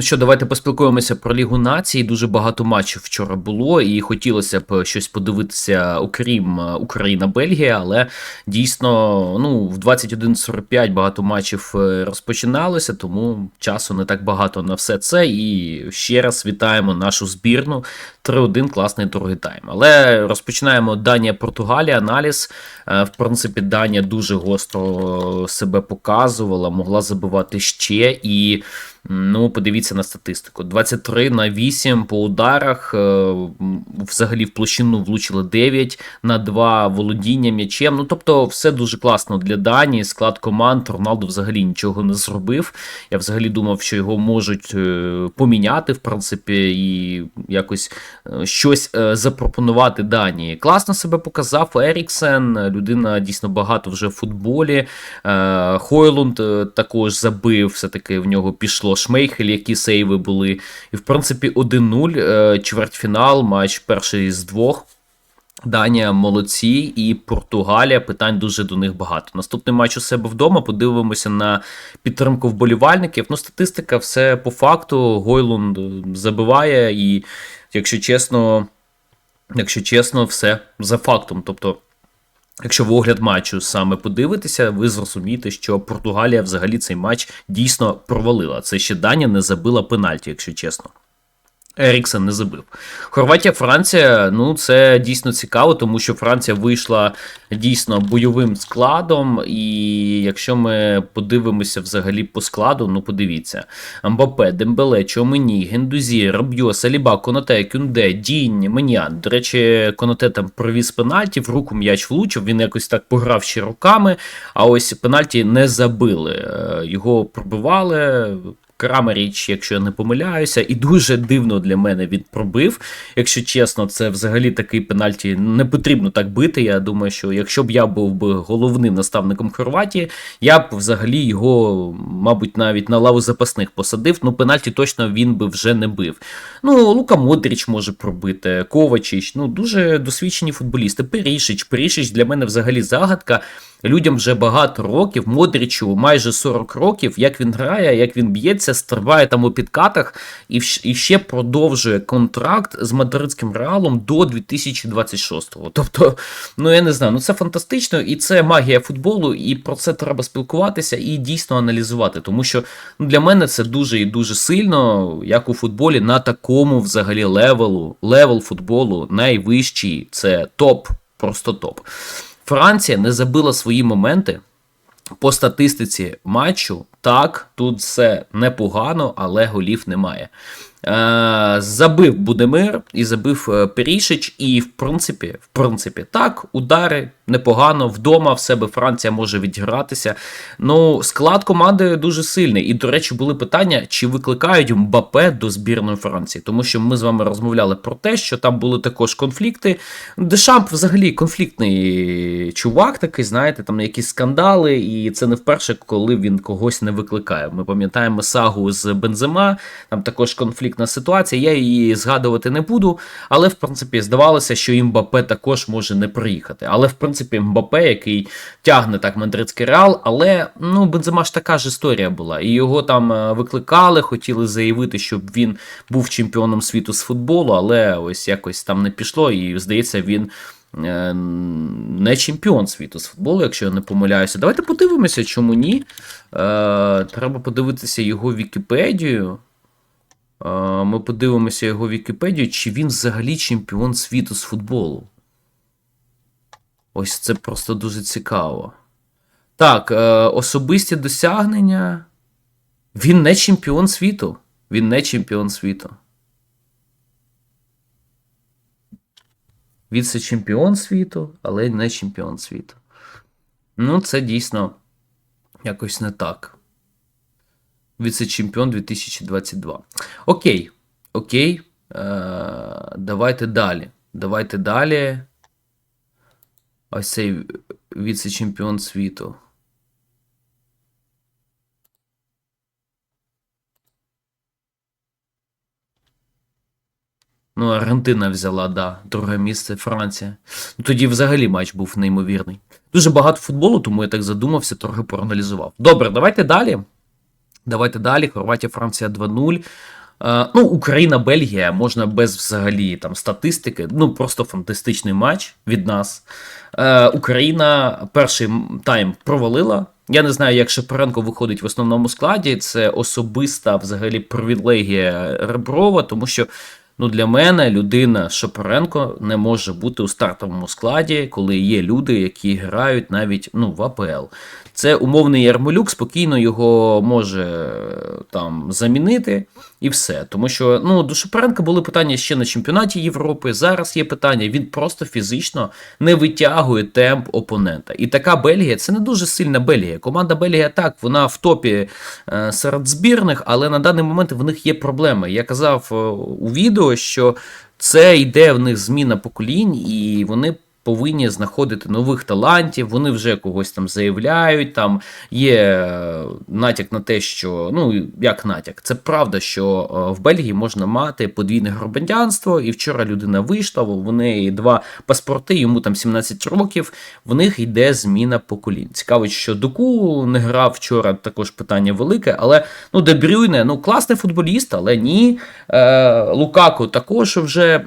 Ну що, давайте поспілкуємося про Лігу націй. Дуже багато матчів вчора було, і хотілося б щось подивитися, окрім е, Україна-Бельгія, але дійсно ну, в 21.45 багато матчів е, розпочиналося, тому часу не так багато на все це. І ще раз вітаємо нашу збірну. 3-1 класний другий тайм. Але розпочинаємо Данія-Португалія, аналіз. Е, В принципі, Данія дуже гостро себе показувала, могла забивати ще і. Ну, подивіться на статистику: 23 на 8 по ударах. е, Взагалі в площину влучили 9 на 2 володіння м'ячем. Ну, тобто, все дуже класно для Данії. Склад команд Роналду взагалі нічого не зробив. Я взагалі думав, що його можуть е, поміняти, в принципі, і якось е, щось запропонувати Данії. Класно себе показав Еріксен. Людина дійсно багато вже в футболі. Хойлунд також забив, все-таки в нього пішло Шмейхель, які сейви були. І, в принципі, 1-0, е, чвертьфінал, матч перший з двох. Данія молодці і Португалія. Питань дуже до них багато. Наступний матч у себе вдома. Подивимося на підтримку вболівальників. Ну, статистика, все по факту. Гойлунд е, забиває, і, якщо чесно, якщо чесно, все за фактом. Тобто. Якщо в огляд матчу саме подивитися, ви зрозумієте, що Португалія взагалі цей матч дійсно провалила. Це ще Данія не забила пенальті, якщо чесно. Еріксен не забив. Хорватія, Франція, ну це дійсно цікаво, тому що Франція вийшла дійсно бойовим складом. І якщо ми подивимося взагалі по складу, ну подивіться: Мбапе, Дембеле, Чомені, Гендузі, Роб'йо, Саліба, Конате, Кюнде, Дінь, Менян. До речі, Конате там провіз пенальті, в руку м'яч влучив, він якось так пограв ще руками, а ось пенальті не забили. Е, Його пробивали. Крамеріч, якщо я не помиляюся, і дуже дивно для мене він пробив. Якщо чесно, це взагалі такий пенальті не потрібно так бити. Я думаю, що якщо б я був би головним наставником Хорватії, я б взагалі його, мабуть, навіть на лаву запасних посадив. Ну, пенальті точно він би вже не бив. Ну, Лука Модріч може пробити, Ковачич, ну дуже досвідчені футболісти. Перішич, Перішич для мене взагалі загадка. Людям вже багато років, Модрічу майже 40 років, як він грає, як він б'ється, стрибає там у підкатах і, і ще продовжує контракт з мадридським реалом до 2026-го. Тобто, ну я не знаю, ну це фантастично, і це магія футболу, і про це треба спілкуватися і дійсно аналізувати. Тому що ну, для мене це дуже і дуже сильно, як у футболі, на такому взагалі левелу, левел футболу найвищий, це топ, просто топ. Франція не забила свої моменти по статистиці матчу. Так, тут все непогано, але голів немає. Е, забив Будемир і забив е, Перішич, і в принципі, в принципі, так, удари непогано. Вдома в себе Франція може відігратися. Ну, склад команди дуже сильний. І, до речі, були питання, чи викликають Мбапе до збірної Франції, тому що ми з вами розмовляли про те, що там були також конфлікти. Дешамп взагалі конфліктний чувак, такий, знаєте, там якісь скандали, і це не вперше, коли він когось не викликає. Ми пам'ятаємо сагу з Бензема, там також конфліктна ситуація. Я її згадувати не буду, але в принципі здавалося, що і Мбапе також може не приїхати. Але в принципі Мбапе, який тягне так мадридський реал, але ну Бензема ж така ж історія була. І його там е, викликали, хотіли заявити, щоб він був чемпіоном світу з футболу, але ось якось там не пішло, і здається, він. е, Не чемпіон світу з футболу, якщо я не помиляюся. Давайте подивимося, чому ні. Е, Треба подивитися його Вікіпедію. Е, Ми подивимося його Вікіпедію, чи він взагалі чемпіон світу з футболу. Ось це просто дуже цікаво. Так, е, особисті досягнення. Він не чемпіон світу. Він не чемпіон світу. Віце-чемпіон світу, але не чемпіон світу. Ну, це дійсно якось не так. Віце-чемпіон 2022. Окей. Окей. Е, давайте далі. Давайте далі. Ось цей віце-чемпіон світу. Ну, Аргентина взяла, да. Друге місце Франція. Ну, тоді взагалі матч був неймовірний. Дуже багато футболу, тому я так задумався, трохи проаналізував. Добре, давайте далі. Давайте далі. Хорватія, Франція 2-0. Е, Ну, Україна, Бельгія можна без взагалі там статистики. Ну просто фантастичний матч від нас. Е, Україна перший тайм провалила. Я не знаю, як Шепаренко виходить в основному складі. Це особиста взагалі привілегія Реброва, тому що. Ну, для мене людина Шапаренко не може бути у стартовому складі, коли є люди, які грають навіть ну, в АПЛ. Це умовний Ярмолюк, спокійно його може там замінити і все. Тому що ну, до Шапаренка були питання ще на чемпіонаті Європи. Зараз є питання, він просто фізично не витягує темп опонента. І така Бельгія це не дуже сильна Бельгія. Команда Бельгія так, вона в топі е, серед збірних, але на даний момент в них є проблеми. Я казав е, у відео, що це йде в них зміна поколінь, і вони повинні знаходити нових талантів, вони вже когось там заявляють. Там є е, натяк на те, що ну як натяк, це правда, що е, в Бельгії можна мати подвійне громадянство, і вчора людина вийшла, в неї два паспорти, йому там 17 років. В них йде зміна поколінь. Цікаво, що Доку не грав вчора. Також питання велике, але ну Дебрюйне, ну класний футболіст, але ні. Е, Лукако також вже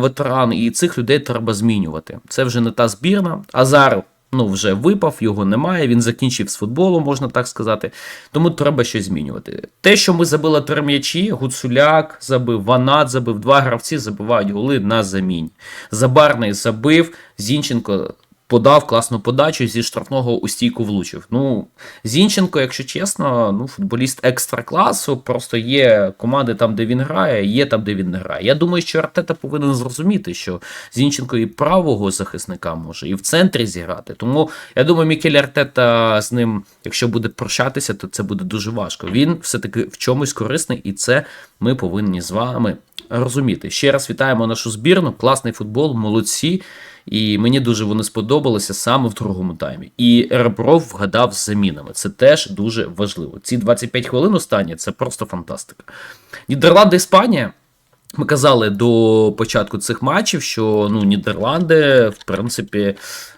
ветеран, і цих людей треба змінювати. Це вже не та збірна. Азар ну, вже випав, його немає. Він закінчив з футболу, можна так сказати. Тому треба щось змінювати. Те, що ми забили три м'ячі, Гуцуляк забив, Ванат забив, два гравці забивають голи на замінь. Забарний забив, Зінченко подав класну подачу зі штрафного у стійку влучив. Ну, Зінченко, якщо чесно, ну, футболіст екстра класу, просто є команди там, де він грає, є там, де він не грає. Я думаю, що Артета повинен зрозуміти, що Зінченко і правого захисника може, і в центрі зіграти. Тому я думаю, Мікель Артета з ним, якщо буде прощатися, то це буде дуже важко. Він все-таки в чомусь корисний, і це ми повинні з вами розуміти. Ще раз вітаємо нашу збірну, класний футбол, молодці. І мені дуже вони сподобалися саме в другому таймі. І Ребров вгадав з замінами. Це теж дуже важливо. Ці 25 хвилин останні це просто фантастика. Нідерланди, Іспанія. Ми казали до початку цих матчів, що ну, Нідерланди, в принципі,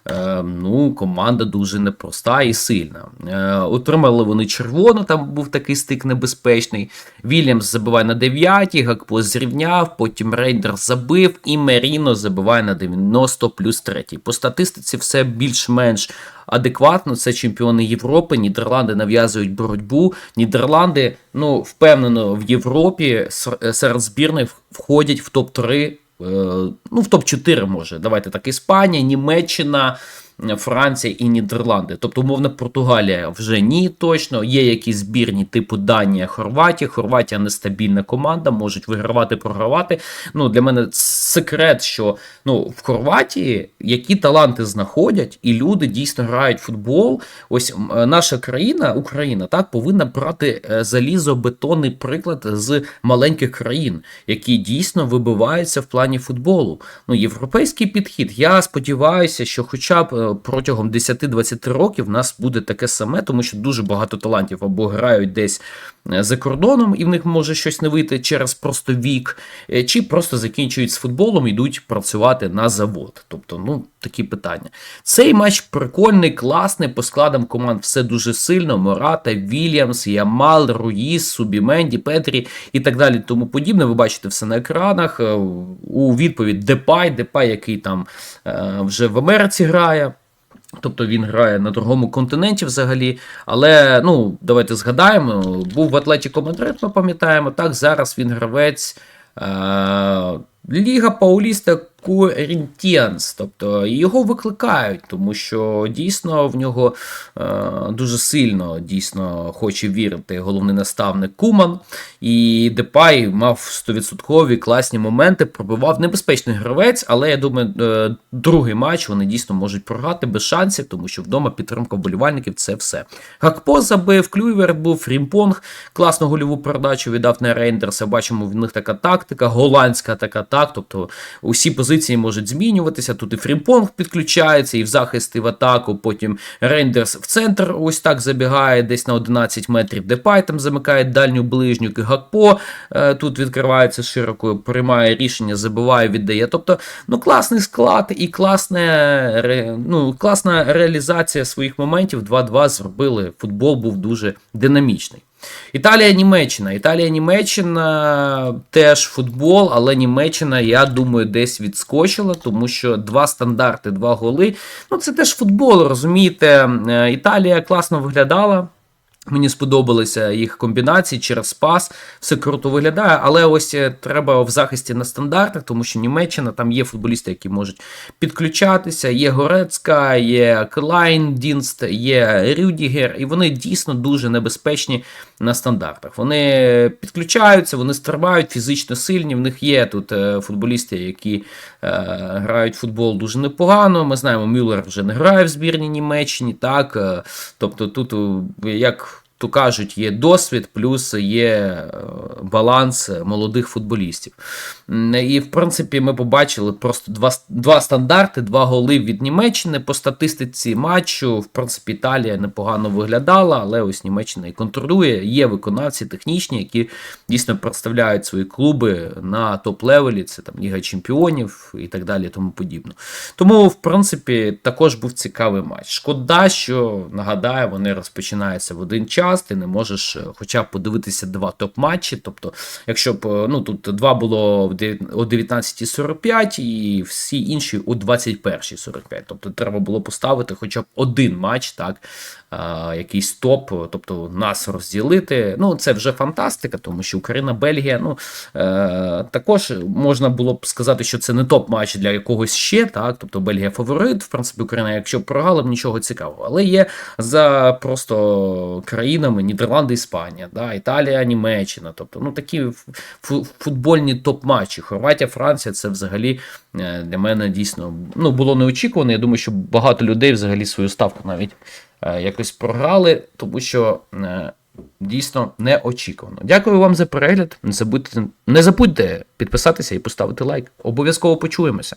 е, ну, команда дуже непроста і сильна. Е, Отримали вони червоно, там був такий стик небезпечний. Вільямс забиває на 9, Гакпо зрівняв, потім Рейндер забив, і Меріно забиває на 90 плюс 3. По статистиці все більш-менш адекватно. Це чемпіони Європи. Нідерланди нав'язують боротьбу. Нідерланди, ну, впевнено, в Європі серед збірних входять в топ-3, е, ну, в топ-4 може. Давайте так, Іспанія, Німеччина. Франція і Нідерланди. Тобто, умовно, Португалія вже ні, точно. Є якісь збірні типу Данія, Хорватія. Хорватія нестабільна команда, можуть вигравати, програвати. Ну, Для мене секрет, що ну, в Хорватії які таланти знаходять, і люди дійсно грають в футбол. Ось е, наша країна, Україна, так повинна брати е, залізобетонний приклад з маленьких країн, які дійсно вибиваються в плані футболу. Ну, Європейський підхід. Я сподіваюся, що, хоча б. Протягом 10-20 років в нас буде таке саме, тому що дуже багато талантів або грають десь е, за кордоном, і в них може щось не вийти через просто вік, е, чи просто закінчують з футболом йдуть працювати на завод. Тобто, ну, такі питання. Цей матч прикольний, класний, по складам команд все дуже сильно. Мората, Вільямс, Ямал, Руїс, Субіменді, Петрі і так далі. Тому подібне. Ви бачите все на екранах. Е, у відповідь Депай, Депай, який там вже в Америці грає. Тобто він грає на другому континенті взагалі. Але ну, давайте згадаємо, був в Атлетіко Мадрид, ми пам'ятаємо, так, зараз він гравець. Е- Ліга Пауліста Корінтіанс, тобто його викликають, тому що дійсно в нього е, дуже сильно дійсно хоче вірити головний наставник Куман. І Депай мав 100% класні моменти, пробивав небезпечний гравець, але я думаю, е, другий матч вони дійсно можуть програти без шансів, тому що вдома підтримка вболівальників це все. Гакпо забив, Клюйвер був, Фрімпонг, класну гольову передачу віддав на Рейндерса. Бачимо, в них така тактика, голландська така так. Тобто усі позиції можуть змінюватися. Тут і Фрімпонг підключається, і в захист, і в атаку. Потім Рейндерс в центр ось так забігає, десь на 11 метрів. Депай там замикає дальню ближню. Гакпо е, тут відкривається широко, приймає рішення, забиває, віддає. Тобто, ну класний склад і класне, ну, класна реалізація своїх моментів. 2-2 зробили. Футбол був дуже динамічний. Італія, Німеччина. Італія, Німеччина теж футбол, але Німеччина, я думаю, десь відскочила, тому що два стандарти, два голи. Ну, це теж футбол, розумієте. Е, Італія класно виглядала. Мені сподобалися їх комбінації через пас, все круто виглядає, але ось е, треба в захисті на стандартах, тому що Німеччина там є футболісти, які можуть підключатися. Є Горецька, є Клайн Дінст, є Рюдігер, і вони дійсно дуже небезпечні на стандартах. Вони підключаються, вони стрибають фізично сильні. В них є тут е, футболісти, які е, грають футбол дуже непогано. Ми знаємо, Мюллер вже не грає в збірній Німеччині. Так, е, тобто тут як. То кажуть, є досвід, плюс є е, баланс молодих футболістів. І, в принципі, ми побачили просто два, два стандарти, два голи від Німеччини. По статистиці матчу, в принципі, Італія непогано виглядала, але ось Німеччина і контролює. Є виконавці технічні, які дійсно представляють свої клуби на топ-левелі, це там Ліга Чемпіонів і так далі, тому подібно. Тому, в принципі, також був цікавий матч. Шкода, що нагадаю, вони розпочинаються в один час. Ти не можеш е, хоча б подивитися два топ-матчі. Тобто, якщо б е, ну тут два було о 19.45 і всі інші о 21.45. Тобто треба було поставити хоча б один матч, так, а, якийсь топ, тобто нас розділити. Ну, це вже фантастика, тому що Україна, Бельгія, ну е, також можна було б сказати, що це не топ-матч для якогось ще, так. Тобто Бельгія фаворит, в принципі, Україна, якщо б програла, б нічого цікавого. Але є за просто країнами Нідерланди, Іспанія, да, Італія, Німеччина. Тобто, ну такі футбольні топ-матчі. Хорватія, Франція це взагалі е, для мене дійсно ну, було неочікувано. Я думаю, що багато людей взагалі свою ставку навіть е, якось програли, тому що. е, Дійсно неочікувано. Дякую вам за перегляд. Не забудьте, не забудьте підписатися і поставити лайк. Обов'язково почуємося.